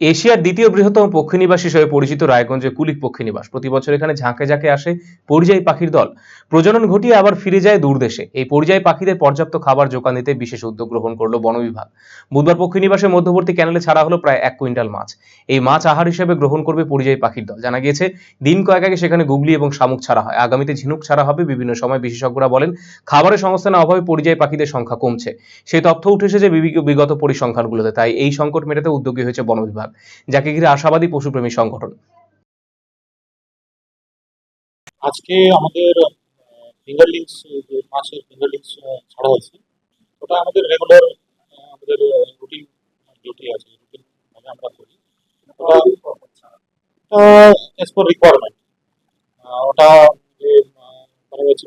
এশিয়ার দ্বিতীয় বৃহত্তম পক্ষীনিবাস হিসেবে পরিচিত রায়গঞ্জে কুলিক পক্ষীনিবাস। প্রতি বছর এখানে ঝাঁকে ঝাঁকে আসে পরিযায়ী পাখির দল। প্রজনন ঘটিয়ে আবার ফিরে যায় দূরদেশে এই পরিযায়ী পাখিদের পর্যাপ্ত খাবার জোগান দিতে বিশেষ উদ্যোগ গ্রহণ করল বন বিভাগ। বুধবার পক্ষীনিবাসের মধ্যবর্তী ক্যানেলে ছাড়া হলো প্রায় এক কুইন্টাল মাছ। এই মাছ আহার হিসেবে গ্রহণ করবে পরিযায়ী পাখির দল। জানা গিয়েছে, দিন কয়েক আগে সেখানে গুগলি এবং শামুক ছাড়া হয়। আগামীতে ঝিনুক ছাড়া হবে বিভিন্ন সময়। বিশেষজ্ঞরা বলেন, খাবারের সংস্থানের অভাবে পরিযায়ী পাখিদের সংখ্যা কমছে। সেই তথ্য উঠে এসেছে বিগত পরিসংখ্যানগুলোতে। তাই এই সংকট মেটাতে উদ্যোগী হয়েছে বন বিভাগ। যাকে ঘিরে আশাবাদী পশুপ্রেমী সংগঠন। আজকে আমাদের ফিঙ্গারলিংস যে মাছের ফিঙ্গারলিংস ছাড়া হয়েছে, ওটা আমাদের রেগুলার আমাদের রুটিন ডিউটি আছে রুটিন আমরা করি। ওটা এস পার রিকোয়ারমেন্ট ওটা যে করা হয়েছে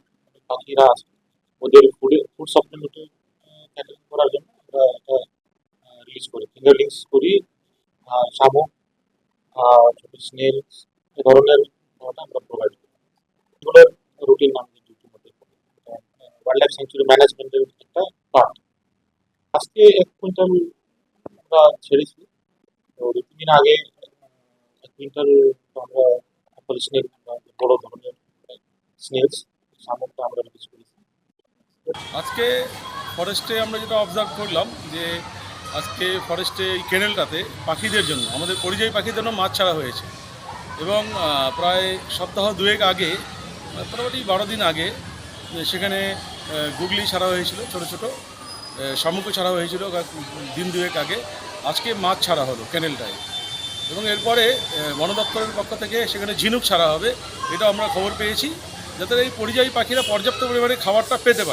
পাখিরা আছে, ওদের ফুড ফুড সাপ্লিমেন্টারি ক্যাটারিং করার জন্য আমরা এটা রিলিজ করি। ফিঙ্গারলিংস করি আর শামুক স্নেলস এ ধরনের আমরা প্রোভাইড করি। এগুলোর রুটিন আমাদের ডিউটির মধ্যে ওয়াইল্ড লাইফ স্যাংচুরি ম্যানেজমেন্টের একটা পার্ট আজকে এক কুইন্টাল আমরা ছেড়েছি। তো দু তিন দিন আগে এক কুইন্টাল আমরা অ্যাপল স্নেল বড় ধরনের স্নেলস শামুকটা আমরা রিলিজ করেছি। আজকে ফরেস্টে আমরা যেটা অবজার্ভ করলাম যে আজকে ফরেস্টে এই কেনেলটাতে পাখিদের জন্য, আমাদের পরিযায়ী পাখিদের জন্য মাছ ছাড়া হয়েছে। এবং প্রায় সপ্তাহ দুয়েক আগে, মোটামুটি বারো দিন আগে, সেখানে গুগলি ছাড়া হয়েছিল, ছোট ছোট শামুকও ছাড়া হয়েছিল দিন দুয়েক আগে। আজকে মাছ ছাড়া হলো কেনেলটায় এবং এরপরে বন দপ্তরের পক্ষ থেকে সেখানে ঝিনুক ছাড়া হবে এটা আমরা খবর পেয়েছি, যাতে এই পরিযায়ী পাখিরা পর্যাপ্ত পরিমাণে খাবারটা পেতে পারে।